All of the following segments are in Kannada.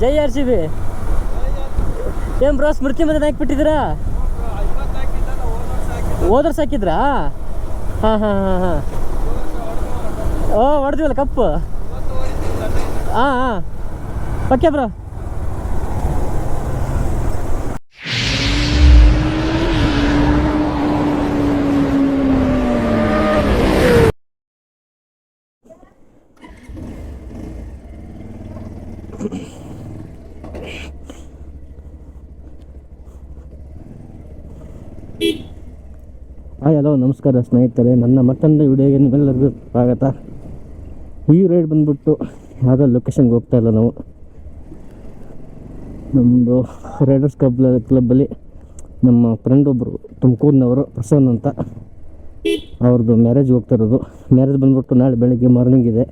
ಜೈ ಆರ್ ಸಿ ಬಿ. ಏನ್ ಬ್ರೋ ಸ್ಮೃತಿ ಮತ್ತೆ ಹಾಕ್ಬಿಟ್ಟಿದ್ದೀರಾ ಹೋದ ವರ್ಷ ಹಾಕಿದ್ರಾ? ಹಾಂ ಹಾಂ ಹಾಂ ಹಾಂ. ಓ, ಹೊಡೆದಿವಲ್ಲ ಕಪ್ಪು. ಹಾ, ಹಾಂ. ಓಕೆ ಬ್ರೋ ಹಾಯ್, ಹಲೋ, ನಮಸ್ಕಾರ ಸ್ನೇಹಿತರೆ. ನನ್ನ ಮತ್ತೊಂದು ವಿಡಿಯೋಗೆ ನಿಮ್ಮೆಲ್ಲರಿಗೂ ಸ್ವಾಗತ. ಈ ರೈಡ್ ಬಂದ್ಬಿಟ್ಟು ಯಾವುದೋ ಲೊಕೇಶನ್ಗೆ ಹೋಗ್ತಾ ಇಲ್ಲ ನಾವು. ನಮ್ಮದು ರೈಡರ್ಸ್ ಕ್ಲಬ್ ಕ್ಲಬ್ಬಲ್ಲಿ ನಮ್ಮ ಫ್ರೆಂಡ್ ಒಬ್ಬರು ತುಮಕೂರಿನವರು, ಪ್ರಸನ್ನ ಅಂತ. ಅವ್ರದ್ದು ಮ್ಯಾರೇಜ್ ಹೋಗ್ತಾ ಇರೋದು. ಮ್ಯಾರೇಜ್ ಬಂದ್ಬಿಟ್ಟು ನಾಳೆ ಬೆಳಗ್ಗೆ ಮಾರ್ನಿಂಗ್ ಇದೆ.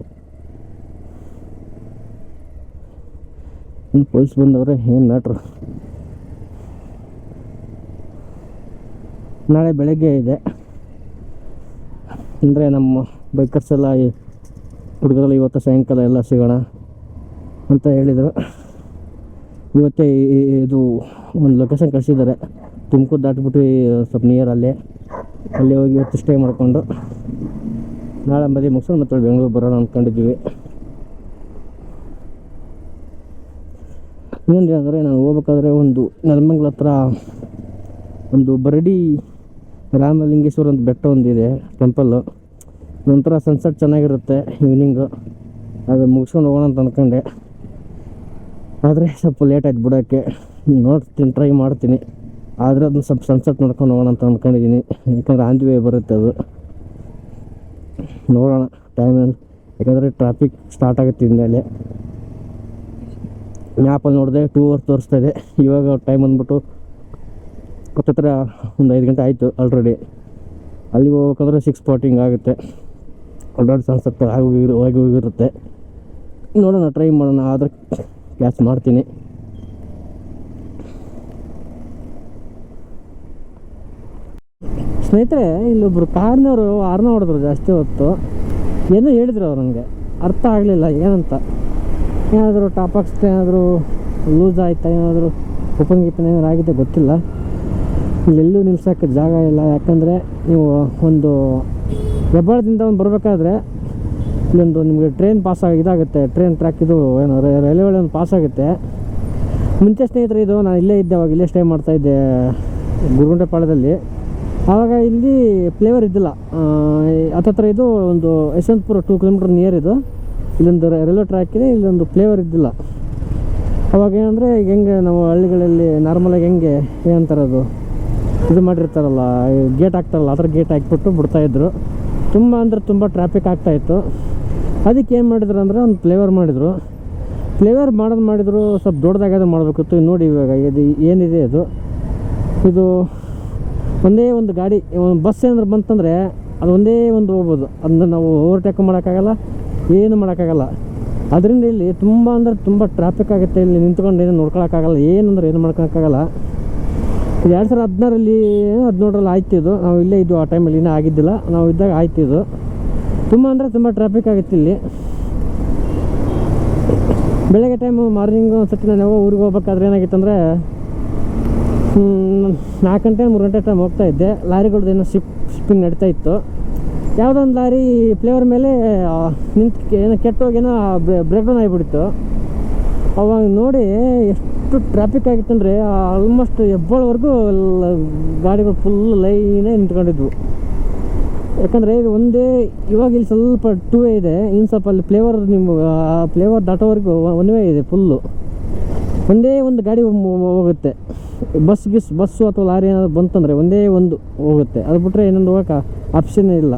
ಪೊಲೀಸ್ ಬಂದವ್ರೆ, ಏನು ಮ್ಯಾಟ್ರು ನಾಳೆ ಬೆಳಗ್ಗೆ ಇದೆ. ಅಂದರೆ ನಮ್ಮ ಬೈಕರ್ಸ್ ಎಲ್ಲ ಹುಡುಗರೆಲ್ಲ ಇವತ್ತು ಸಾಯಂಕಾಲ ಎಲ್ಲ ಸಿಗೋಣ ಅಂತ ಹೇಳಿದರು. ಇವತ್ತೇ ಇದು ಒಂದು ಲೊಕೇಶನ್ ಕಳಿಸಿದ್ದಾರೆ. ತುಮಕೂರು ದಾಟ್ಬಿಟ್ಟು ಸ್ವಲ್ಪ ನಿಯರ್ ಅಲ್ಲೇ. ಅಲ್ಲಿ ಹೋಗಿ ಇವತ್ತು ಸ್ಟೇ ಮಾಡಿಕೊಂಡು ನಾಳೆ ಮದುವೆ ಮುಗಿಸ್ಕೊಂಡು ಮತ್ತೆ ಬೆಂಗಳೂರು ಬರೋಣ ಅಂದ್ಕೊಂಡಿದ್ದೀವಿ ಇನ್ನೊಂದು ಏನಂದರೆ ನಾನು ಹೋಗ್ಬೇಕಾದ್ರೆ ಒಂದು ನೆಲಮಂಗ್ಲ ಹತ್ರ ಒಂದು ಬರಡಿ ರಾಮಲಿಂಗೇಶ್ವರ ಅಂತ ಬೆಟ್ಟ ಒಂದಿದೆ ಟೆಂಪಲ್ಲು ಒಂಥರ ಸನ್ಸೆಟ್ ಚೆನ್ನಾಗಿರುತ್ತೆ ಈವ್ನಿಂಗು ಅದು ಮುಗಿಸ್ಕೊಂಡು ಹೋಗೋಣ ಅಂತ ಅಂದ್ಕೊಂಡೆ ಆದರೆ ಸ್ವಲ್ಪ ಲೇಟ್ ಆಯ್ತು ಬಿಡೋಕ್ಕೆ ನೋಡ್ತೀನಿ ಟ್ರೈ ಮಾಡ್ತೀನಿ. ಆದರೆ ಅದನ್ನ ಸ್ವಲ್ಪ ಸನ್ಸೆಟ್ ನೋಡ್ಕೊಂಡು ಹೋಗೋಣ ಅಂತ ಅಂದ್ಕೊಂಡಿದ್ದೀನಿ ಯಾಕಂದರೆ ಆನ್ ವೇ ಬರುತ್ತೆ ಅದು. ನೋಡೋಣ ಟೈಮ್ ಯಾಕಂದರೆ ಟ್ರಾಫಿಕ್ ಸ್ಟಾರ್ಟ್ ಆಗುತ್ತೆ ಇನ್ಮೇಲೆ. ಮ್ಯಾಪಲ್ಲಿ ನೋಡಿದೆ ಟೂ ಅವರ್ಸ್ ತೋರಿಸ್ತಾ ಇದೆ. ಇವಾಗ ಟೈಮ್ ಅಂದ್ಬಿಟ್ಟು ಹತ್ತತ್ರ ಒಂದು ಐದು ಗಂಟೆ ಆಯಿತು ಆಲ್ರೆಡಿ ಅಲ್ಲಿಗೆ ಹೋಗ್ಬೇಕಂದ್ರೆ ಸಿಕ್ಸ್ ಫಾರ್ಟಿಂಗ್ ಆಗುತ್ತೆ. ಆಲ್ರೆಡಿ ಸನ್ಸೆಟ್ ಆಗಿ ಹೋಗಿ ಹೋಗಿ ಹೋಗಿರುತ್ತೆ. ನೋಡೋಣ ಟ್ರೈ ಮಾಡೋಣ, ಆದರೆ ಕ್ಯಾಚ್ ಮಾಡ್ತೀನಿ. ಸ್ನೇಹಿತರೆ ಇಲ್ಲೊಬ್ಬರು ಕಾರ್ನವರು ಆರ್ನ ಹೊಡೆದ್ರು ಜಾಸ್ತಿ ಹೊತ್ತು. ಏನೋ ಹೇಳಿದ್ರು ಅವ್ರು ನನಗೆ. ಅರ್ಥ ಆಗಲಿಲ್ಲ, ಏನಂತ. ಏನಾದರೂ ಟಾಪ್ ಏನಾದರೂ ಲೂಸ್ ಆಯ್ತಾ, ಏನಾದರೂ ಓಪನ್ ಗಿಪನ್ ಏನಾದ್ರು ಆಗಿದೆ ಗೊತ್ತಿಲ್ಲ. ಇಲ್ಲೆಲ್ಲೂ ನಿಲ್ಸೋಕ್ಕೆ ಜಾಗ ಇಲ್ಲ. ಯಾಕಂದರೆ ನೀವು ಒಂದು ಹೆಬ್ಬಾಳದಿಂದ ಒಂದು ಬರಬೇಕಾದ್ರೆ ಇಲ್ಲೊಂದು ನಿಮಗೆ ಟ್ರೈನ್ ಪಾಸ್ ಆಗಿ ಇದಾಗುತ್ತೆ. ಟ್ರೈನ್ ಟ್ರ್ಯಾಕ್ ಇದು ಏನು ರೈಲ್ವೆ ಒಂದು ಪಾಸ್ ಆಗುತ್ತೆ. ಮುಂಚೆ ಸ್ನೇಹಿತರೆ, ಇದು ನಾನು ಇಲ್ಲೇ ಇದ್ದೆ, ಅವಾಗ ಇಲ್ಲೇ ಸ್ಟೇ ಮಾಡ್ತಾ ಇದ್ದೆ ಗುರುಗುಂಡೆಪಾಳದಲ್ಲಿ ಆವಾಗ ಇಲ್ಲಿ ಫ್ಲೇವರ್ ಇದ್ದಿಲ್ಲ. ಹತ್ತತ್ರ ಇದು ಒಂದು ಯಶವಂತಪುರ ಟೂ ಕಿಲೋಮೀಟರ್ ನಿಯರ್ ಇದು. ಇಲ್ಲೊಂದು ರೈಲ್ವೆ ಟ್ರ್ಯಾಕ್ ಇದೆ, ಇಲ್ಲೊಂದು ಫ್ಲೇವರ್ ಇದ್ದಿಲ್ಲ. ಅವಾಗ ಏನಂದರೆ, ಈಗ ಹೆಂಗೆ ನಾವು ಹಳ್ಳಿಗಳಲ್ಲಿ ನಾರ್ಮಲಾಗಿ ಹೆಂಗೆ, ಏನಂತಾರದು? ಇದು ಮಾಡಿರ್ತಾರಲ್ಲ ಗೇಟ್ ಹಾಕ್ತಾರಲ್ಲ, ಅದ್ರ ಗೇಟ್ ಹಾಕ್ಬಿಟ್ಟು ಬಿಡ್ತಾಯಿದ್ರು ತುಂಬ ಅಂದರೆ ತುಂಬ ಟ್ರಾಫಿಕ್ ಆಗ್ತಾಯಿತ್ತು ಅದಕ್ಕೆ ಏನು ಮಾಡಿದ್ರು ಅಂದರೆ ಒಂದು ಫ್ಲೇವರ್ ಮಾಡಿದರು. ಫ್ಲೇವರ್ ಮಾಡೋದು ಮಾಡಿದ್ರು, ಸ್ವಲ್ಪ ದೊಡ್ಡದಾಗಾದ್ರೆ ಮಾಡಬೇಕಿತ್ತು. ನೋಡಿ ಇವಾಗ, ಇದು ಏನಿದೆ ಅದು. ಇದು ಒಂದೇ ಒಂದು ಗಾಡಿ, ಒಂದು ಬಸ್ ಏನಾದ್ರು ಬಂತಂದರೆ ಅದು ಒಂದೇ ಒಂದು ಹೋಗ್ಬೋದು. ಅದನ್ನ ನಾವು ಓವರ್ಟೇಕ್ ಮಾಡೋಕ್ಕಾಗಲ್ಲ, ಏನು ಮಾಡೋಕ್ಕಾಗಲ್ಲ. ಅದರಿಂದ ಇಲ್ಲಿ ತುಂಬ ಅಂದರೆ ತುಂಬ ಟ್ರಾಫಿಕ್ ಆಗುತ್ತೆ. ಇಲ್ಲಿ ನಿಂತ್ಕೊಂಡು ಏನು ನೋಡ್ಕೊಳಕ್ಕಾಗಲ್ಲ, ಏನಂದ್ರೆ ಏನು ಮಾಡ್ಕೊಳಕ್ಕಾಗಲ್ಲ. ಎರಡು ಸಾವಿರದ ಹದಿನಾರಲ್ಲಿ ಹದಿನೇಳರಲ್ಲಿ ಆಯ್ತು ಇದು. ನಾವು ಇಲ್ಲೇ ಇದ್ದು ಆ ಟೈಮಲ್ಲಿ ಇನ್ನೂ ಆಗಿದ್ದಿಲ್ಲ. ನಾವು ಇದ್ದಾಗ ಆಯ್ತು ಇದು. ತುಂಬ ಅಂದರೆ ತುಂಬ ಟ್ರಾಫಿಕ್ ಆಗುತ್ತೆ ಇಲ್ಲಿ. ಬೆಳಗ್ಗೆ ಟೈಮು ಮಾರ್ನಿಂಗ್ ಒಂದ್ಸತಿ ನಾನು ಯಾವಾಗ ಊರಿಗೆ ಹೋಗ್ಬೇಕಾದ್ರೆ ಏನಾಗಿತ್ತು ಅಂದರೆ ನಾಲ್ಕು ಗಂಟೆ, ಮೂರು ಗಂಟೆ ಟೈಮ್ ಹೋಗ್ತಾ ಇದ್ದೆ. ಲಾರಿಗಳದ್ದು ಏನೋ ಶಿಪ್ ಶಿಪ್ಪಿಂಗ್ ನಡೀತಾ ಇತ್ತು. ಯಾವುದೋ ಒಂದು ಲಾರಿ ಫ್ಲೇವರ್ ಮೇಲೆ ನಿಂತು ಏನೋ ಕೆಟ್ಟೋಗಿ ಏನೋ ಬ್ರೇಕ್ ಡೌನ್ ಆಗಿಬಿಡ್ತು. ಅವಾಗ ನೋಡಿ ಎಷ್ಟು ಟ್ರಾಫಿಕ್ ಆಗಿತ್ತು ಅಂದರೆ ಆಲ್ಮೋಸ್ಟ್ ಹೆಬ್ಬಾಳವರೆಗೂ ಗಾಡಿಗಳು ಫುಲ್ ಲೈನೇ ನಿಂತ್ಕೊಂಡಿದ್ವು. ಯಾಕಂದರೆ ಇದು ಒಂದೇ, ಇವಾಗ ಇಲ್ಲಿ ಸ್ವಲ್ಪ ಟೂ ವೇ ಇದೆ, ಇನ್ನು ಸ್ವಲ್ಪ ಅಲ್ಲಿ ಫ್ಲೇವರ್ ನಿಮ್ಮ ಫ್ಲೇವರ್ ದಾಟೋವರೆಗೂ ಒನ್ ವೇ ಇದೆ ಫುಲ್ಲು ಒಂದೇ ಒಂದು ಗಾಡಿ ಹೋಗುತ್ತೆ. ಬಸ್ ಗಿಸ್ ಬಸ್ಸು ಅಥವಾ ಲಾರಿ ಏನಾದರೂ ಬಂತಂದರೆ ಒಂದೇ ಒಂದು ಹೋಗುತ್ತೆ. ಅದು ಬಿಟ್ಟರೆ ಇನ್ನೊಂದು ಹೋಗೋಕೆ ಆಪ್ಷನ್ನೇ ಇಲ್ಲ.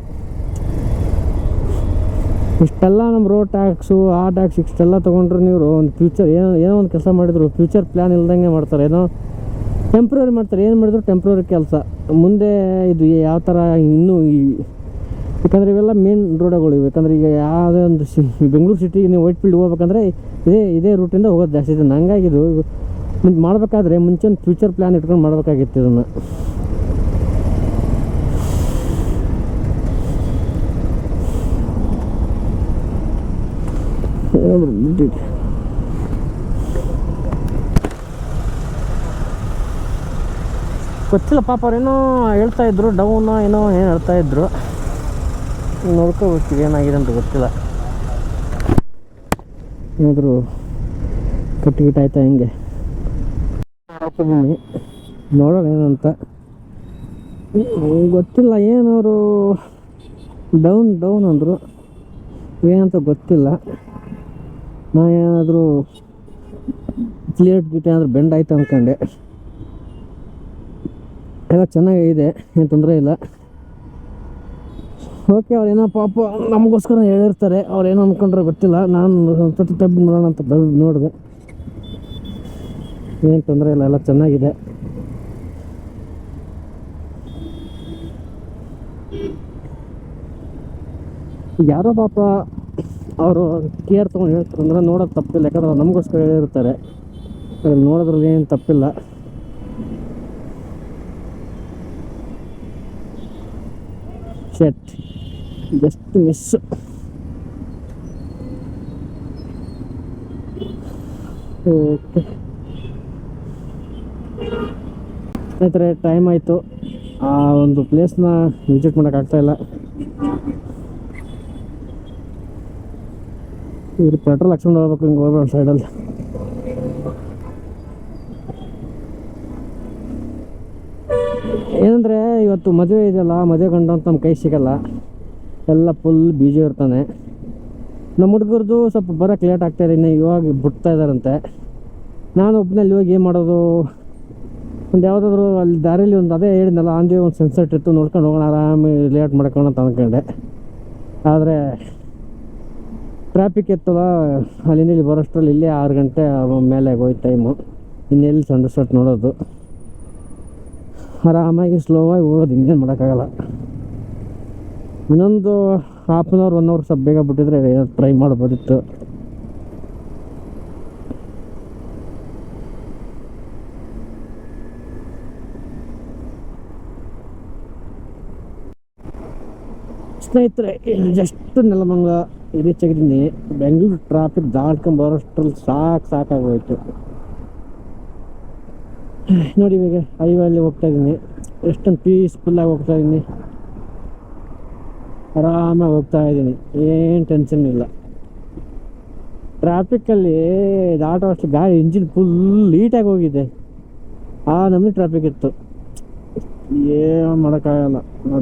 ಇಷ್ಟೆಲ್ಲ ನಮ್ಮ ರೋಡ್ ಟ್ಯಾಕ್ಸು ಆ ಟ್ಯಾಕ್ಸ್ ಇಷ್ಟೆಲ್ಲ ತೊಗೊಂಡ್ರು ನೀವು ಒಂದು ಫ್ಯೂಚರ್ ಏನೋ ಏನೋ ಒಂದು ಕೆಲಸ ಮಾಡಿದ್ರು ಫ್ಯೂಚರ್ ಪ್ಲ್ಯಾನ್ ಇಲ್ದಂಗೆ ಮಾಡ್ತಾರೆ. ಏನೋ ಟೆಂಪ್ರವರಿ ಮಾಡ್ತಾರೆ. ಏನು ಮಾಡಿದ್ರು ಟೆಂಪ್ರವರಿ ಕೆಲಸ. ಮುಂದೆ ಇದು ಯಾವ ಥರ ಇನ್ನೂ ಯಾಕಂದರೆ ಇವೆಲ್ಲ ಮೇನ್ ರೋಡ್ಗಳು ಯಾಕಂದರೆ ಈಗ ಯಾವುದೇ ಒಂದು ಸಿ ಬೆಂಗಳೂರು ಸಿಟಿಗೆ ನೀವು ವೈಟ್ ಫೀಲ್ಡ್ ಹೋಗ್ಬೇಕಂದ್ರೆ ಇದೇ ಇದೇ ರೂಟಿಂದ ಹೋಗೋದು ಜಾಸ್ತಿ ಇದೆ. ಹಂಗಾಗಿ ಇದು ಮುಂದೆ ಮಾಡಬೇಕಾದ್ರೆ ಮುಂಚೆ ಒಂದು ಫ್ಯೂಚರ್ ಪ್ಲ್ಯಾನ್ ಇಟ್ಕೊಂಡು ಮಾಡಬೇಕಾಗಿತ್ತು ಇದನ್ನು. ಗೊತ್ತಿಲ್ಲ, ಪಾಪ ಅವ್ರೇನೋ ಹೇಳ್ತಾ ಇದ್ರು, ಡೌನ್ ಏನೋ ಏನು ಹೇಳ್ತಾ ಇದ್ರು. ನೋಡ್ಕೋಬೇಕು ಏನಾಗಿದೆ ಅಂತ ಗೊತ್ತಿಲ್ಲ. ಏನಾದರೂ ಕಟ್ಟಿಗಿಟ್ಟು ಆಯ್ತಾ ಹೆಂಗೆ? ನೋಡೋಣ ಏನಂತ. ಗೊತ್ತಿಲ್ಲ ಏನವರು ಡೌನ್ ಡೌನ್ ಅಂದರು. ಏನಂತ ಗೊತ್ತಿಲ್ಲ. ನಾ ಏನಾದರೂ ಕ್ಲಿಯರ್ ಗಿಟ್ ಏನಾದರೂ ಬೆಂಡ್ ಆಯ್ತು ಅಂದ್ಕೊಂಡೆ ಎಲ್ಲ ಚೆನ್ನಾಗಿದೆ, ಏನು ತೊಂದರೆ ಇಲ್ಲ. ಓಕೆ ಅವ್ರೇನೋ ಪಾಪ ನಮಗೋಸ್ಕರ ಹೇಳಿರ್ತಾರೆ ಅವ್ರೇನೋ ಅಂದ್ಕೊಂಡ್ರೆ ಗೊತ್ತಿಲ್ಲ. ನಾನು ತಟ್ಟು ತಬ್ಬಿ ನೋಡೋಣ ಅಂತ ನೋಡಿದೆ. ಏನು ತೊಂದರೆ ಇಲ್ಲ, ಎಲ್ಲ ಚೆನ್ನಾಗಿದೆ. ಯಾರೋ ಪಾಪ ಅವರು ಕೇರ್ ತೊಗೊಂಡು ಹೇಳ್ತಾರೆ ಅಂದ್ರೆ ನೋಡೋದು ತಪ್ಪಿಲ್ಲ, ಯಾಕಂದ್ರೆ ನಮಗೋಸ್ಕರ ಹೇಳಿರ್ತಾರೆ. ನೋಡೋದ್ರಲ್ಲಿ ಏನು ತಪ್ಪಿಲ್ಲ. ಶೆಟ್ ಜಸ್ಟ್ ಮಿಸ್ ಓಕೆ ಸ್ನೇಹಿತರೆ ಟೈಮ್ ಆಯಿತು. ಆ ಒಂದು ಪ್ಲೇಸ್ನ ವಿಸಿಟ್ ಮಾಡೋಕ್ಕಾಗ್ತಾ ಇವ್ರು ಪೆಟ್ರೋಲ್ ಹಾಕ್ಸ್ಕೊಂಡು ಹೋಗ್ಬೇಕು ಹಿಂಗೆ ಹೋಗ್ಬೇಡ ಸೈಡಲ್ಲಿ ಏನಂದರೆ ಇವತ್ತು ಮದುವೆ ಇದೆಯಲ್ಲ, ಮದುವೆ ಗಂಡು ಅಂತ ನಮ್ಮ ಕೈ ಸಿಗಲ್ಲ. ಎಲ್ಲ ಫುಲ್ ಬೀಜಿ ಇರ್ತಾನೆ. ನಮ್ಮ ಹುಡುಗರದು ಸ್ವಲ್ಪ ಬರೋಕ್ಕೆ ಲೇಟ್ ಆಗ್ತಾಯಿದೆ ಇನ್ನು ಇವಾಗ ಬಿಡ್ತಾ ಇದ್ದಾರಂತೆ ನಾನು ಒಬ್ಬನಲ್ಲಿ ಇವಾಗ ಏನು ಮಾಡೋದು? ಒಂದು ಯಾವುದಾದ್ರು ಅಲ್ಲಿ ದಾರಿಯಲ್ಲಿ ಒಂದು ಅದೇ ಹೇಳಿದ್ನಲ್ಲ ಆಂಜಿ ಒಂದು ಸನ್ಸೆಟ್ ಇತ್ತು ನೋಡ್ಕೊಂಡು ಹೋಗೋಣ ಆರಾಮಿ ಲೇಟ್ ಮಾಡ್ಕೊಳ್ಳೋಣ ಅಂತ ಅಂದ್ಕೊಂಡೆ ಆದರೆ ಟ್ರಾಫಿಕ್ ಇರ್ತದ ಅಲ್ಲಿಂದ ಇಲ್ಲಿ ಬರೋಷ್ಟರಲ್ಲಿ ಇಲ್ಲೇ ಆರು ಗಂಟೆ ಮೇಲೆ ಹೋಯ್ತು ಟೈಮು ಇನ್ನೆಲ್ಲಿ ಸನ್ಸೆಟ್ ನೋಡೋದು? ಆರಾಮಾಗಿ ಸ್ಲೋವಾಗಿ ಹೋಗೋದು, ಇನ್ನೇನು ಮಾಡೋಕ್ಕಾಗಲ್ಲ. ಇನ್ನೊಂದು half an hour one hour ಸ್ವಲ್ಪ ಬೇಗ ಬಿಟ್ಟಿದ್ರೆ ಟ್ರೈ ಮಾಡ್ಬೋದಿತ್ತು. ಸ್ನೇಹಿತರೆ ಜಸ್ಟ್ ನೆಲಮಂಗ ಆಗಿದ್ದೀನಿ ಬೆಂಗಳೂರು ಟ್ರಾಫಿಕ್ ದಾಟ್ಕೊಂಡ್ ಬರೋಷ್ಟ್ರಲ್ಲಿ ಸಾಕು ಸಾಕಾಗೋಯ್ತು. ನೋಡಿ ಇವಾಗ ಹೈವೇಲಿ ಹೋಗ್ತಾ ಇದ್ದೀನಿ. ಎಷ್ಟೊಂದು ಪೀಸ್ಫುಲ್ಲಾಗಿ ಹೋಗ್ತಾ ಇದ್ದೀನಿ. ಆರಾಮಾಗಿ ಹೋಗ್ತಾ ಇದ್ದೀನಿ. ಏನು ಟೆನ್ಷನ್ ಇಲ್ಲ. ಟ್ರಾಫಿಕ್ಕಲ್ಲಿ ದಾಟೋ ಅಷ್ಟು ಗಾಡಿ ಇಂಜಿನ್ ಫುಲ್ ಲೀಟಾಗಿ ಹೋಗಿದೆ. ಆ ನಮಗೆ ಟ್ರಾಫಿಕ್ ಇತ್ತು. ಏನು ಮಾಡೋಕ್ಕಾಗಲ್ಲ.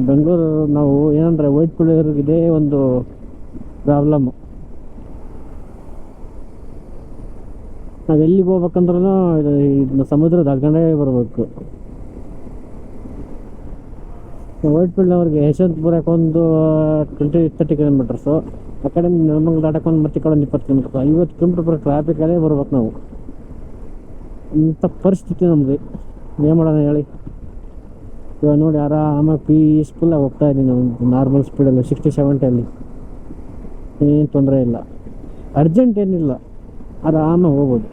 ಬೆಂಗಳೂರು, ನಾವು ಏನಂದ್ರೆ ವೈಟ್ ಕುಳಿಯೋರಿಗೆ ಇದೇ ಒಂದು ಪ್ರಾಬ್ಲಮ್ಮು ನಾವು ಎಲ್ಲಿಗೆ ಹೋಗ್ಬೇಕಂದ್ರೂ ಇದು ಸಮುದ್ರ ದಾಟ್ಕೊಂಡೇ ಬರಬೇಕು. ವೈಟ್ ಫೀಲ್ಡ್ನವ್ರಿಗೆ ಯಶವಂತಪುರಕ್ಕೆ ಒಂದು ಟ್ವೆಂಟಿ ತರ್ಟಿ ಕಿಲೋಮೀಟರ್ಸು ಆ ಕಡೆ ನೆಲಮಂಗಲ ದಾಟಕೊಂಡು ಮತ್ತೆ ಕಡೆ ಒಂದು ಇಪ್ಪತ್ತು ಕಿಲೋಮೀಟರ್ಸ್ ಐವತ್ತು ಕಿಲೋಮೀಟರ್ ಟ್ರಾಫಿಕಲ್ಲೇ ಬರ್ಬೇಕು ನಾವು. ಇಂಥ ಪರಿಸ್ಥಿತಿ ನಮ್ಮದು ಏನು ಮಾಡೋಣ ಹೇಳಿ? ಇವಾಗ ನೋಡಿ ಆರಾಮಾಗಿ ಪೀಸ್ಫುಲ್ಲಾಗಿ ಹೋಗ್ತಾ ಇದ್ದೀನಿ ನಾವು. ನಾರ್ಮಲ್ ಸ್ಪೀಡಲ್ಲಿ ಸಿಕ್ಸ್ಟಿ ಸೆವೆಂಟಿಯಲ್ಲಿ ಏನು ತೊಂದರೆ ಇಲ್ಲ. ಅರ್ಜೆಂಟ್ ಏನಿಲ್ಲ. ಆರಾಮ ಹೋಗ್ಬೋದು.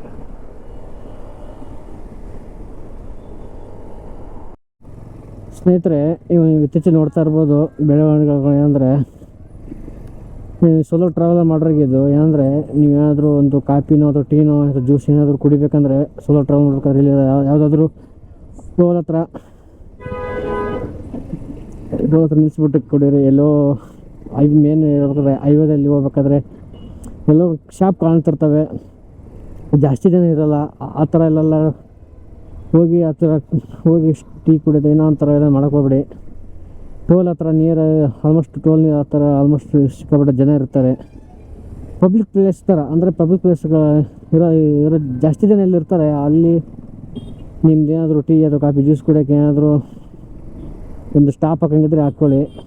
ಸ್ನೇಹಿತರೆ ನೀವು ಇತ್ತೀಚೆಗೆ ನೋಡ್ತಾ ಇರ್ಬೋದು, ಬೆಳವಣಿಗೆಗಳು ಏನಂದರೆ ಸೋಲೋ ಟ್ರಾವೆಲ್ ಮಾಡೋರಿಗಿದು ಏನಂದರೆ, ನೀವು ಏನಾದರೂ ಒಂದು ಕಾಫಿನೋ ಅಥವಾ ಟೀನೋ ಅಥವಾ ಜ್ಯೂಸ್ ಏನಾದರೂ ಕುಡಿಬೇಕಂದ್ರೆ ಸೋಲೋ ಟ್ರಾವೆಲ್ ಮಾಡ್ಬೇಕಾದ್ರೆ ಇಲ್ಲಿ ಯಾವುದಾದ್ರೂ ರೋಡ್ ಹತ್ರ ರೋಡ್ ಹತ್ರ ನಿಲ್ಲಿಸ್ಬಿಟ್ಟು ಕುಡೀರಿ, ಎಲ್ಲೋ ಐ ಮೇನ್ ಹೇಳ್ಬೇಕಾದ್ರೆ ಹೈವೇದಲ್ಲಿ ಹೋಗ್ಬೇಕಾದ್ರೆ ಎಲ್ಲೋ ಶಾಪ್ ಕಾಣ್ತಿರ್ತವೆ. ಜಾಸ್ತಿ ಜನ ಇರಲ್ಲ. ಆ- ಥರ ಎಲ್ಲೆಲ್ಲ ಹೋಗಿ ಆ ಹೋಗಿ ಟೀ ಕುಡಿಯೋದು ಏನೋ ಒಂಥರ ಎಲ್ಲ ಮಾಡಕ್ಕೆ ಹೋಗ್ಬೇಡಿ. ಟೋಲ್ ಹತ್ರ ನಿಯರ್ ಆಲ್ಮೋಸ್ಟ್ ಟೋಲ್ ಆ ಥರ ಆಲ್ಮೋಸ್ಟ್ ಸಿಕ್ಕಾಪಟ್ಟೆ ಜನ ಇರ್ತಾರೆ. ಪಬ್ಲಿಕ್ ಪ್ಲೇಸ್ ಥರ, ಅಂದರೆ ಪಬ್ಲಿಕ್ ಪ್ಲೇಸ್ಗಳ ಇರೋ ಇರೋ ಜಾಸ್ತಿ ಜನ ಎಲ್ಲಿರ್ತಾರೆ ಅಲ್ಲಿ ನಿಮ್ದು ಏನಾದರೂ ಟೀ ಅಥವಾ ಕಾಫಿ ಜ್ಯೂಸ್ ಕುಡಿಯೋಕ್ಕೆ ಏನಾದರೂ ಒಂದು ಸ್ಟಾಪ್ ಹಾಕಂಗಿದ್ರೆ ಹಾಕ್ಕೊಳ್ಳಿ.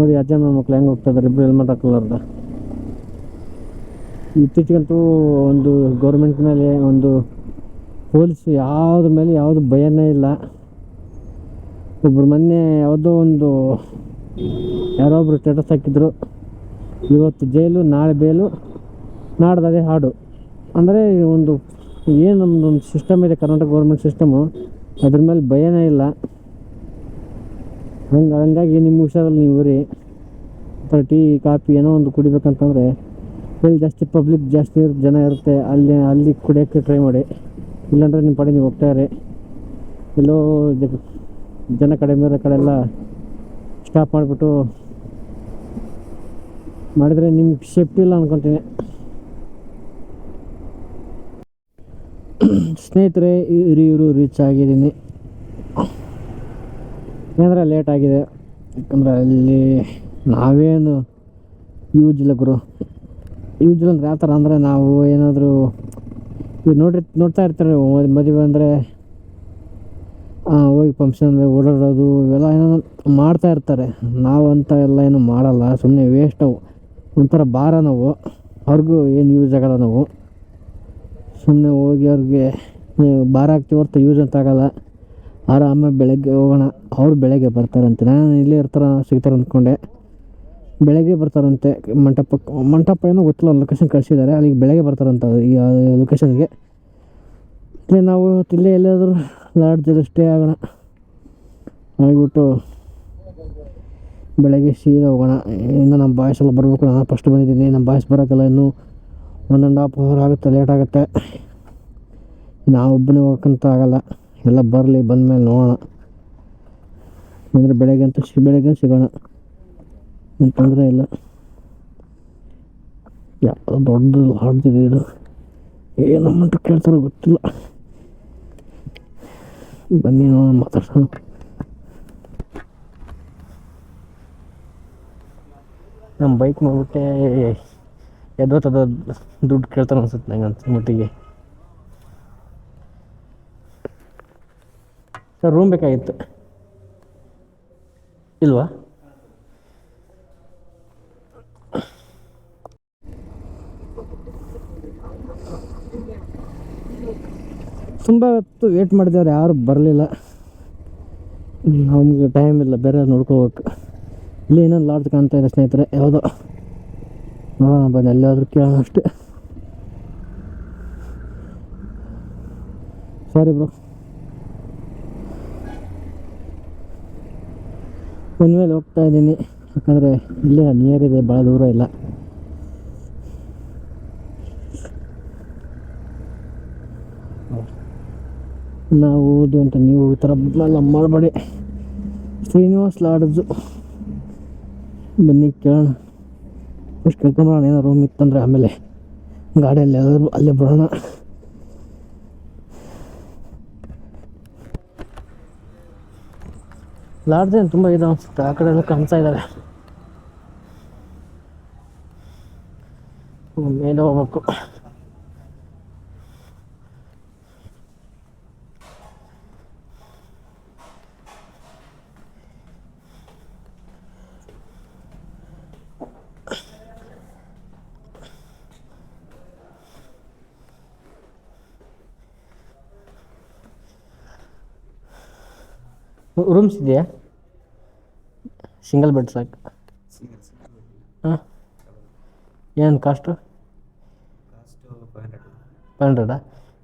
ನೋಡಿ, ಅಜ್ಜ ಮಕ್ಳು ಹೆಂಗೆ ಹೋಗ್ತಾ ಇದ್ದಾರೆ ಇಬ್ಬರು ಹೆಲ್ಮೆಟ್ ಹಾಕಲಾರ್ದ ಇತ್ತೀಚೆಗಂತೂ ಒಂದು ಗೌರ್ಮೆಂಟ್ ಮೇಲೆ ಒಂದು ಪೊಲೀಸ್ ಯಾವುದ್ರ ಮೇಲೆ ಯಾವುದು ಭಯನೇ ಇಲ್ಲ. ಒಬ್ರು ಮೊನ್ನೆ ಯಾವುದೋ ಒಂದು ಯಾರೋ ಒಬ್ರು ಸ್ಟೇಟಸ್ ಹಾಕಿದ್ರು. ಇವತ್ತು ಜೈಲು, ನಾಳೆ ಬೇಲು ನಾಡ್ದದೇ ಹಾಡು. ಅಂದರೆ ಒಂದು, ಏನು ನಮ್ಮದೊಂದು ಸಿಸ್ಟಮ್ ಇದೆ, ಕರ್ನಾಟಕ ಗೌರ್ಮೆಂಟ್ ಸಿಸ್ಟಮು ಅದ್ರ ಮೇಲೆ ಭಯನೇ ಇಲ್ಲ. ಹಂಗೆ ಹಂಗಾಗಿ ನಿಮ್ಮ ಹುಷಾರಲ್ಲಿ ನೀವು ರೀ ಅಥವಾ ಟೀ ಕಾಫಿ ಏನೋ ಒಂದು ಕುಡಿಬೇಕಂತಂದರೆ ಎಲ್ಲಿ ಜಾಸ್ತಿ ಪಬ್ಲಿಕ್ ಜಾಸ್ತಿ ಜನ ಇರುತ್ತೆ. ಅಲ್ಲಿ ಅಲ್ಲಿ ಕುಡಿಯೋಕ್ಕೆ ಟ್ರೈ ಮಾಡಿ. ಇಲ್ಲಾಂದ್ರೆ ನಿಮ್ಮ ಪಡೆ ನೀವು ಹೋಗ್ತಾಯಿರಿ ಎಲ್ಲೋ ಜನ ಕಡಿಮೆ ಇರೋ ಕಡೆ ಎಲ್ಲ ಸ್ಟಾಪ್ ಮಾಡಿಬಿಟ್ಟು ಮಾಡಿದರೆ ನಿಮ್ಗೆ ಸೇಫ್ಟಿ ಇಲ್ಲ ಅನ್ಕೊತೀನಿ. ಸ್ನೇಹಿತರೆ ಇವರು ರೀಚ್ ಆಗಿದ್ದೀನಿ. ಏನಂದರೆ ಲೇಟ್ ಆಗಿದೆ. ಯಾಕಂದರೆ ಅಲ್ಲಿ ನಾವೇನು ಯೂಜ್ ಇಲ್ಲ ಗುರು. ಯೂಜ್ ಅಂದ್ರೆ ಯಾವ ಥರ ಅಂದರೆ ನಾವು ಏನಾದರೂ ನೋಡ್ರಿ, ನೋಡ್ತಾ ಇರ್ತಾರೆ ಮದ್- ಮದುವೆ ಅಂದರೆ ಹೋಗಿ ಫಂಕ್ಷನ್ ಓಡಾಡೋದು, ಇವೆಲ್ಲ ಏನೋ ಮಾಡ್ತಾ ಇರ್ತಾರೆ. ನಾವಂತ ಎಲ್ಲ ಏನು ಮಾಡಲ್ಲ ಸುಮ್ಮನೆ ವೇಸ್ಟ್ ಅವು. ಒಂಥರ ಭಾರ ನಾವು. ಅವ್ರಿಗೂ ಏನು ಯೂಸ್ ಆಗಲ್ಲ ನಾವು. ಸುಮ್ಮನೆ ಹೋಗಿ ಅವ್ರಿಗೆ, ಭಾರ ಆಗ್ತೀವಿ ಹೊರ್ತು ಯೂಸ್ ಅಂತ ಆಗಲ್ಲ. ಆರಾಮಾಗಿ ಬೆಳಗ್ಗೆ ಹೋಗೋಣ. ಅವ್ರು ಬೆಳಗ್ಗೆ ಬರ್ತಾರಂತೆ. ನಾನು ಇಲ್ಲೇ ಇರ್ತಾರ, ಸಿಗ್ತಾರೆ ಅಂದ್ಕೊಂಡೆ ಬೆಳಗ್ಗೆ ಬರ್ತಾರಂತೆ ಮಂಟಪಕ್ಕೆ ಮಂಟಪ ಏನೋ ಗೊತ್ತಿಲ್ಲ ಲೊಕೇಶನ್ ಕಳಿಸಿದ್ದಾರೆ. ಅಲ್ಲಿಗೆ ಬೆಳಗ್ಗೆ ಬರ್ತಾರಂತ ಈ ಲೊಕೇಶನ್ಗೆ ಇಲ್ಲೇ ನಾವು ಇಲ್ಲೇ ಎಲ್ಲಾದರೂ ಲಾಡ್ಜಲ್ಲಿ ಸ್ಟೇ ಆಗೋಣ. ಆಗಿಬಿಟ್ಟು ಬೆಳಗ್ಗೆ ಸೀದಾ ಹೋಗೋಣ. ಇನ್ನು ನಮ್ಮ ಬಾಯ್ಸ್ ಎಲ್ಲ ಬರಬೇಕು. ನಾನು ಫಸ್ಟ್ ಬಂದಿದ್ದೀನಿ. ನಮ್ಮ ಬಾಯ್ಸ್ ಬರೋಕ್ಕೆಲ್ಲ ಇನ್ನೂ ಒನ್ ಆ್ಯಂಡ್ ಹಾಫ್ ಅವರ್ ಆಗುತ್ತೆ ಲೇಟ್ ಆಗುತ್ತೆ. ನಾವೊಬ್ಬನೇ ಹೋಗಕ್ಕಂತ ಆಗಲ್ಲ. ಎಲ್ಲ ಬರಲಿ ಬಂದಮೇಲೆ ನೋಡೋಣ. ಅಂದರೆ ಬೆಳಗ್ಗೆ ಅಂತ ಶಿ ಬೆಳಗ್ಗೆ ಸಿಗೋಣ. ಏನು ತೊಂದರೆ ಇಲ್ಲ. ಯಾವ ದೊಡ್ಡದು ಹಾಡ್ತಿದೆ ಇದು. ಏನು ಅಮೌಂಟ್ ಕೇಳ್ತಾರೋ ಗೊತ್ತಿಲ್ಲ. ಬನ್ನಿ ನೋಡೋಣ, ಮಾತಾಡ್ಸೋಣ. ನಮ್ಮ ಬೈಕ್ ನೋಡ್ಬಿಟ್ಟೆ ಎದ್ದೋತದ ದುಡ್ಡು ಕೇಳ್ತಾರೆ ಅನ್ಸುತ್ತೆ ನಂಗೆ ಅಂತ ಮಟ್ಟಿಗೆ. ಸರ್ ರೂಮ್ ಬೇಕಾಗಿತ್ತು. ಇಲ್ವಾ? ತುಂಬ ಹೊತ್ತು ವೇಟ್ ಮಾಡಿದವ್ರು ಯಾರು ಬರಲಿಲ್ಲ. ನಮಗೆ ಟೈಮ್ ಇಲ್ಲ, ಬೇರೆ ನೋಡ್ಕೋಬೇಕು. ಇಲ್ಲಿ ಇನ್ನೊಂದು ಲಾಡ್ಜ್ ಕಾಣ್ತಾ ಇದೆ ಸ್ನೇಹಿತರೆ, ಯಾವುದೋ. ನೋಡೋಣ, ಬನ್ನಿ ಎಲ್ಲಾದರೂ ಕೇಳೋಣ ಅಷ್ಟೇ. ಸಾರಿ ಬ್ರೋ ಒಂದು ಮೇಲೆ ಹೋಗ್ತಾ ಇದ್ದೀನಿ. ಯಾಕಂದರೆ ಇಲ್ಲೇ ನಿಯರ್ ಇದೆ ಭಾಳ ದೂರ ಇಲ್ಲ. ನಾವು ಓದು ಅಂತ ನೀವು ಈ ಥರ ಎಲ್ಲ ಮಾಡಬೇಡಿ. ಶ್ರೀನಿವಾಸ್ ಲಾಡ್ಜು. ಬನ್ನಿ, ಕೇಳೋಣ. ಫಸ್ಟ್ ಕೇಳ್ಕೊಂಬರೋಣ ಏನೋ ರೂಮ್ ಇತ್ತಂದರೆ ಆಮೇಲೆ. ಗಾಡಿಯಲ್ಲಿ ಎಲ್ಲರೂ ಅಲ್ಲೇ ಬರೋಣ. ಲಾಡ್ಜ್ ಏನು ತುಂಬ ಇದೆ ಅನ್ಸುತ್ತೆ ಆ ಕಡೆ ಎಲ್ಲ ಕಾಣ್ತಾ ಇದ್ದಾವೆ ಮೇಲೆ ಹೋಗ್ಬೇಕು. ರೂಮ್ಸ್ ಇದೆಯಾ? ಸಿಂಗಲ್ ಬೆಡ್ ಸಾಕು. ಹಾಂ. ಏನು ಕಾಸ್ಟು ಫೈವ್ ಹಂಡ್ರೆಡ್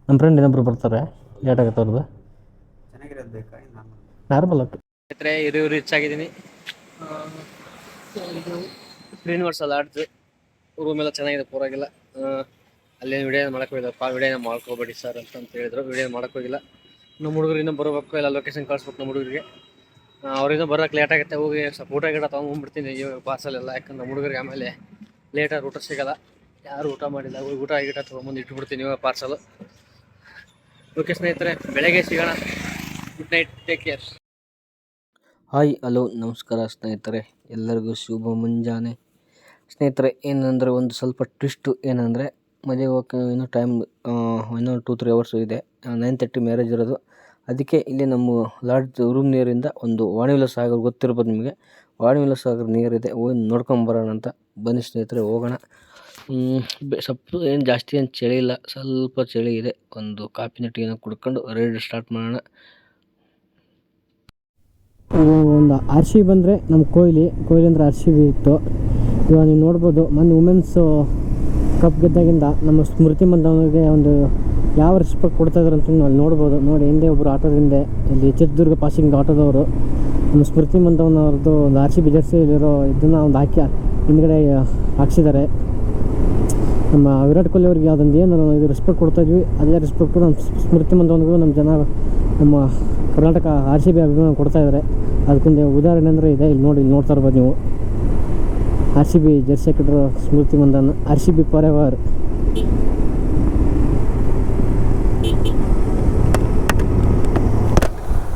ನಮ್ಮ ಫ್ರೆಂಡ್ ಇನ್ನೊಬ್ರು ಬರ್ತಾರೆ ಲೇಟ್ ಆಗುತ್ತೆ ಅವ್ರದ್ದು ನಾರ್ಮಲ್ ಓಕೆ ಸ್ನೇಹಿತರೆ ಇರು ರೀಚ್ ಆಗಿದ್ದೀನಿ. ಶ್ರೀನಿವಾಸ ಲಾಡ್ಜ್ ರೂಮ್ ಎಲ್ಲ ಚೆನ್ನಾಗಿದೆ ಪೂರಾಗಿಲ್ಲ ಅಲ್ಲೇನು ವಿಡಿಯೋ ಮಾಡಕ್ಕೆ ಹೋಗಿಲ್ಲಪ್ಪ ವಿಡಿಯೋನ ಮಾಡ್ಕೋಬೇಡಿ ಸರ್ ಅಂತ ಹೇಳಿದ್ರು. ವಿಡಿಯೋ ಮಾಡಕ್ಕೆ ಹೋಗಿಲ್ಲ. ನಮ್ಮ ಹುಡುಗರಿಂದ ಬರಬೇಕು ಇಲ್ಲ ಲೊಕೇಶನ್ ಕಳಿಸ್ಬೇಕು ನಮ್ಮ ಹುಡುಗರಿಗೆ. ಅವರಿಂದ ಬರೋಕ್ಕೆ ಲೇಟ್ ಆಗುತ್ತೆ, ಹೋಗಿ ಸ್ವಲ್ಪ ಊಟ ಗಿಡ ತೊಗೊಂಡ್ಬಿಡ್ತೀನಿ ಇವಾಗ ಪಾರ್ಸಲ್ ಎಲ್ಲ ಯಾಕಂದ್ರೆ ನಮ್ಮ ಹುಡುಗರಿಗೆ ಆಮೇಲೆ ಲೇಟಾಗಿ ಊಟ ಸಿಗಲ್ಲ. ಯಾರು ಊಟ ಮಾಡಿಲ್ಲ, ಹೋಗಿ ಊಟ ಗಿಟ ತೊಗೊಂಬಂದು ಇಟ್ಬಿಡ್ತೀನಿ ಇವಾಗ ಪಾರ್ಸಲು ಓಕೆ ಸ್ನೇಹಿತರೆ, ಬೆಳಗ್ಗೆ ಸಿಗೋಣ. Good night take care hi hello ನಮಸ್ಕಾರ ಸ್ನೇಹಿತರೆ. ಎಲ್ಲರಿಗೂ ಶುಭ ಮುಂಜಾನೆ. ಸ್ನೇಹಿತರೆ, ಏನಂದರೆ ಒಂದು ಸ್ವಲ್ಪ ಟ್ವಿಸ್ಟು ಏನಂದರೆ ಮದುವೆ ಹೋಗೋಕೆ ಇನ್ನೂ ಟೈಮ್ ಇನ್ನೂ ಟೂ ತ್ರೀ ಅವರ್ಸು ಇದೆ. ನೈನ್ ತರ್ಟಿ ಮ್ಯಾರೇಜ್ ಇರೋದು. ಅದಕ್ಕೆ ಇಲ್ಲಿ ನಮ್ಮ ಲಾಡ್ಜ್ ರೂಮ್ ನೀರಿಂದ ಒಂದು ವಾಣಿವಿಲ ಸಾಗರ್ ಗೊತ್ತಿರ್ಬೋದು ನಿಮಗೆ. ವಾಣಿವಿಲ ಸಾಗರ್ ನೀರಿದೆ ಹೋಗಿ ನೋಡ್ಕೊಂಬರೋಣ ಅಂತ. ಬನ್ನಿ ಸ್ನೇಹಿತರೆ, ಹೋಗೋಣ. ಸ್ವಲ್ಪ ಏನು ಜಾಸ್ತಿ ಏನು ಚಳಿ ಇಲ್ಲ. ಸ್ವಲ್ಪ ಚಳಿ ಇದೆ. ಒಂದು ಕಾಫಿನ ಟೀನ ಕುಡ್ಕೊಂಡು ರೈಡ್ ಸ್ಟಾರ್ಟ್ ಮಾಡೋಣ. ಒಂದು ಆರ್ ಸಿ ಬಂದರೆ ನಮ್ಮ ಕೊಹ್ಲಿ ಕೊಹ್ಲಿ ಅಂದರೆ ಆರ್ ಸಿ ಬಿ ಇತ್ತು. ಇವಾಗ ನೀವು ನೋಡ್ಬೋದು, ಮೊನ್ನೆ ವುಮೆನ್ಸು ಕಪ್ ಗೆದ್ದಾಗಿಂದ ನಮ್ಮ ಸ್ಮೃತಿ ಮಂದವನಿಗೆ ಒಂದು ಯಾವ ರೆಸ್ಪೆಕ್ಟ್ ಕೊಡ್ತಾ ಇದ್ದಾರೆ ಅಂತ ಅಲ್ಲಿ ನೋಡ್ಬೋದು. ನೋಡಿ, ಹಿಂದೆ ಒಬ್ಬರು ಆಟೋದಿಂದ ಇಲ್ಲಿ ಚಿತ್ರದುರ್ಗ ಪಾಸಿಂಗ್ ಆಟೋದವರು, ನಮ್ಮ ಸ್ಮೃತಿ ಮಂದವನವ್ರದ್ದು ಒಂದು ಆರ್ ಸಿ ಬಿ ಜರ್ಸಿಲಿರೋ ಇದನ್ನು ಒಂದು ಹಾಕಿ, ಹಿಂದ್ಗಡೆ ಹಾಕ್ಸಿದ್ದಾರೆ. ನಮ್ಮ ವಿರಾಟ್ ಕೊಹ್ಲಿ ಅವ್ರಿಗೆ ಅದೊಂದು ಏನು ಇದು ರೆಸ್ಪೆಕ್ಟ್ ಕೊಡ್ತಾ ಇದ್ವಿ. ಅದೇ ರೆಸ್ಪೆಕ್ಟು ನಮ್ಮ ಸ್ಮೃತಿ ಮಂದವನಿಗೂ ನಮ್ಮ ಜನ, ನಮ್ಮ ಕರ್ನಾಟಕ ಆರ್ ಸಿ ಬಿ ಅಭಿಮಾನ ಕೊಡ್ತಾ ಇದ್ದಾರೆ ಅದಕ್ಕೊಂದು ಉದಾಹರಣೆ ಅಂದರೆ ಇದೆ. ಇಲ್ಲಿ ನೋಡಿ, ಇಲ್ಲಿ ನೋಡ್ತಾ ಇರ್ಬೋದು ನೀವು. ಆರ್ ಸಿ ಬಿ ಜರ್ಸಿ ಹಾಕಿದ್ರು Smriti Mandhana R C B forever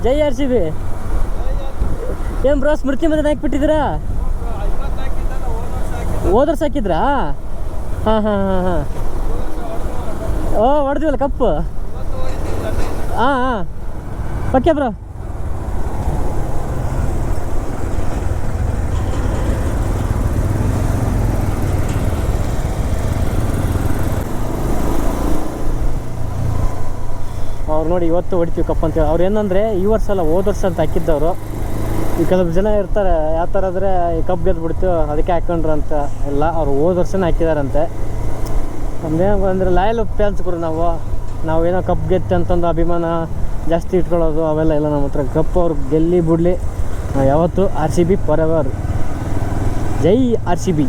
ಜೈ ಆರ್ ಸಿ ಬಿ ಏನ್ ಬ್ರೋ, ಸ್ಮೃತಿ ಮಂದನ್ ಹಾಕ್ಬಿಟ್ಟಿದ್ದೀರಾ ಹೋದ ಸಾಕಿದ್ರಾ ಹಾಂ ಹಾಂ ಹಾಂ ಹಾಂ. ಓ, ಹೊಡೆದಿವಲ್ಲ ಕಪ್ಪು. ಹಾಂ ಹಾಂ. ಓಕೆ ಬ್ರೋ ಅವ್ರು ನೋಡಿ ಇವತ್ತು ಹೊಡಿತೀವಿ ಕಪ್ ಅಂತೇಳಿ ಅವ್ರು ಏನಂದರೆ, ಈ ವರ್ಷ ಅಲ್ಲ, ಹೋದ ವರ್ಷ ಅಂತ ಹಾಕಿದ್ದವರು. ಈ ಕೆಲವು ಜನ ಇರ್ತಾರೆ, ಯಾವ ಥರ ಆದರೆ ಈ ಕಪ್ ಗೆದ್ದು ಬಿಡ್ತೀವಿ ಅದಕ್ಕೆ ಹಾಕೊಂಡ್ರು ಅಂತ ಎಲ್ಲ ಅವ್ರು ಹೋದ ವರ್ಷನೇ ಹಾಕಿದಾರಂತೆ. ನಮ್ದೇನು ಅಂದರೆ ಲಾಯಲ್ ಫ್ಯಾನ್ಸ್ಗಳು ನಾವು. ನಾವೇನೋ ಕಪ್ ಗೆದ್ದೆ ಅಂತಂದು ಅಭಿಮಾನ ಜಾಸ್ತಿ ಇಟ್ಕೊಳ್ಳೋದು, ಅವೆಲ್ಲ ಇಲ್ಲ ನಮ್ಮ ಹತ್ರ. ಕಪ್ ಅವ್ರು ಗೆಲ್ಲಿ ಬಿಡಲಿ. ಯಾವತ್ತು ಆರ್ ಸಿ ಬಿ ಫಾರ್ ಜೈ ಆರ್ ಸಿ ಬಿ.